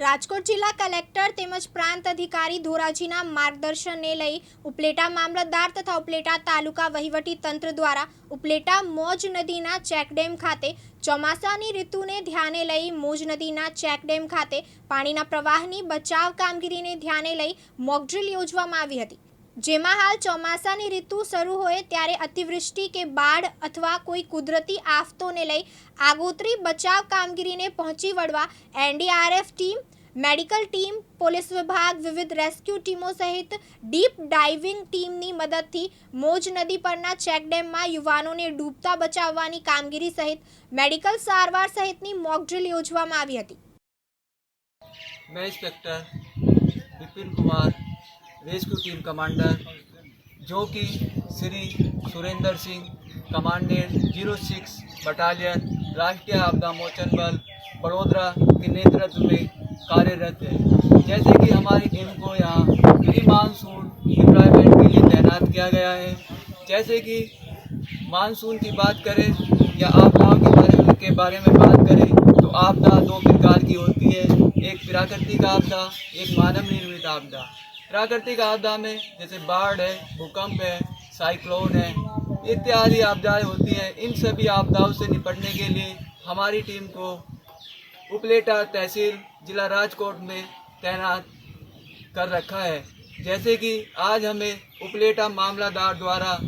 રાજકોટ જિલ્લા કલેક્ટર તેમજ પ્રાંત અધિકારી ધોરાજીના માર્ગદર્શનને લઈ ઉપલેટા મામલતદાર તથા ઉપલેટા તાલુકા વહીવટી તંત્ર દ્વારા ઉપલેટા મોજ નદીના ચેકડેમ ખાતે ચોમાસાની ઋતુને ધ્યાને લઈ મોજ નદીના ચેકડેમ ખાતે પાણીના પ્રવાહની બચાવ કામગીરીને ધ્યાને લઈ મોકડ્રીલ યોજવામાં આવી હતી. જેમાં હાલ ચોમાસાની ઋતુ શરૂ હોય ત્યારે અતિવૃષ્ટિ કે બાઢ અથવા કોઈ કુદરતી આફતોને લઈ આગોતરી બચાવ કામગીરીને પહોંચી વળવા NDRF team, medical team, police વિભાગ, વિવિધ રેસ્ક્યુ ટીમો સહિત ડીપ ડાઇવિંગ ટીમની મદદથી મોજ નદી પરના ચેકડેમમાં યુવાનોને ડૂબતા બચાવવાની કામગીરી સહિત મેડિકલ સારવાર સહિતની મોકડ્રીલ યોજવામાં આવી હતી. મેં inspector Vipin Kumar rescue team commander, जो कि Shri Surendra Singh, commandant zero six battalion, राष्ट्रीय आपदा मोचन बल, बड़ोदरा के नेतृत्व में कार्यरत है। जैसे कि हमारी टीम को यहाँ प्री मानसून डिप्लॉयमेंट के लिए तैनात किया गया है। जैसे कि मानसून की बात करें या आपदाओं के बारे के बारे में बात करें तो आपदा दो प्रकार की होती है। एक प्राकृतिक आपदा, एक मानव निर्मित आपदा। प्राकृतिक आपदा में, जैसे बाढ़ है, भूकंप है साइक्लोन है, इत्यादि आपदाएँ होती हैं। इन सभी आपदाओं से निपटने के लिए हमारी टीम को उपलेटा तहसील, जिला राजकोट में तैनात कर रखा है। जैसे कि आज हमें उपलेटा मामलादार द्वारा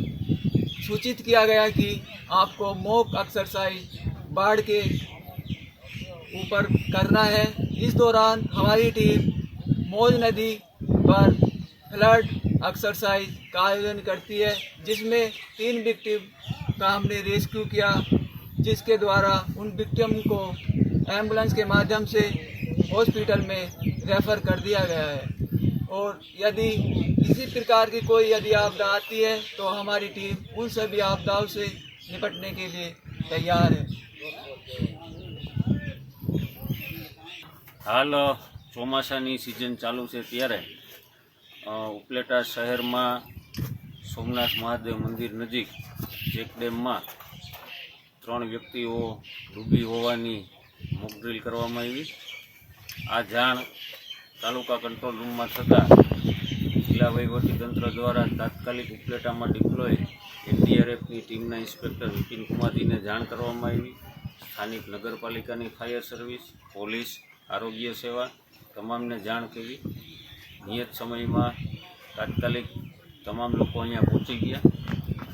सूचित किया गया कि आपको मॉक एक्सरसाइज बाढ़ के ऊपर करना है। इस दौरान हमारी टीम मौज नदी पर फ्लड एक्सरसाइज का आयोजन करती है जिसमें तीन विक्टिम का हमने रेस्क्यू किया जिसके द्वारा उन विक्टिम को एम्बुलेंस के माध्यम से हॉस्पिटल में रेफर कर दिया गया है और यदि इसी प्रकार की कोई यदि आपदा आती है तो हमारी टीम उन सभी आपदाओं से निपटने के लिए तैयार है હાલ ચોમાસાની સિઝન ચાલુ છે ત્યારે અ, ઉપલેટા શહેરમાં સોમનાથ મહાદેવ મંદિર નજીક ચેકડેમમાં ત્રણ વ્યક્તિઓ ડૂબી હોવાની મોકડ્રીલ કરવામાં આવી. આ જાણ તાલુકા કંટ્રોલ રૂમમાં થતાં જિલ્લા વહીવટીતંત્ર દ્વારા તાત્કાલિક ઉપલેટામાં ડિપ્લોય એનડીઆરએફની ટીમના ઇન્સ્પેક્ટર વિપિન કુમારજીને જાણ કરવામાં આવી. સ્થાનિક નગરપાલિકાની ફાયર સર્વિસ, પોલીસ, આરોગ્ય સેવા, તમામને જાણ કરી. નિયત સમયમાં તાત્કાલિક તમામ લોકો અહીંયા પહોંચી ગયા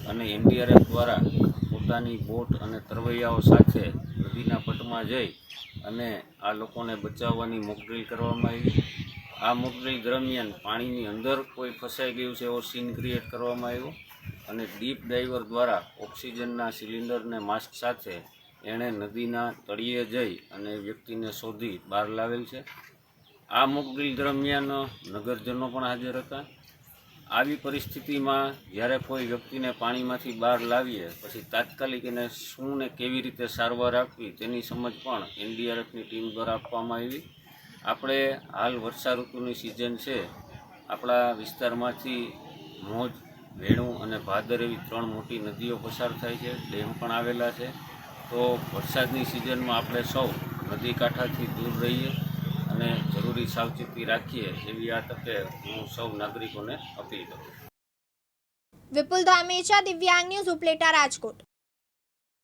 અને એનડીઆરએફ દ્વારા પોતાની બોટ અને તરવૈયાઓ સાથે નદીના પટમાં જઈ અને આ લોકોને બચાવવાની મોકડ્રીલ કરવામાં આવી. આ મોકડ્રીલ દરમિયાન પાણીની અંદર કોઈ ફસાઈ ગયું છે એવો સીન ક્રિએટ કરવામાં આવ્યો અને ડીપ ડાઈવર દ્વારા ઓક્સિજનના સિલિન્ડરને માસ્ક સાથે એણે નદીના તળિયે જઈ અને વ્યક્તિને શોધી બહાર લાવેલ છે. આ મોકડ્રીલ દરમિયાન નગરજનો પણ હાજર હતા. આવી પરિસ્થિતિમાં જ્યારે કોઈ વ્યક્તિને પાણીમાંથી બહાર લાવીએ, પછી તાત્કાલિક એને શું ને કેવી રીતે સારવાર આપવી તેની સમજ પણ એનડીઆરએફની ટીમ દ્વારા આપવામાં આવી. આપણે હાલ વર્ષા ઋતુની સિઝન છે. આપણા વિસ્તારમાંથી મોજ, વેણું અને ભાદર એવી ત્રણ મોટી નદીઓ પસાર થાય છે, ડેમ પણ આવેલા છે. તો વરસાદની સિઝનમાં આપણે સૌ નદી કાંઠાથી દૂર રહીએ. અને જરૂરી સાવચેતી રાખીએ એવી આ તકે હું સૌ નાગરિકોને અપીલ કરું વિપુલ ધામેચા, દિવ્યાંગ ન્યૂઝ ઉપલેટા રાજકોટ.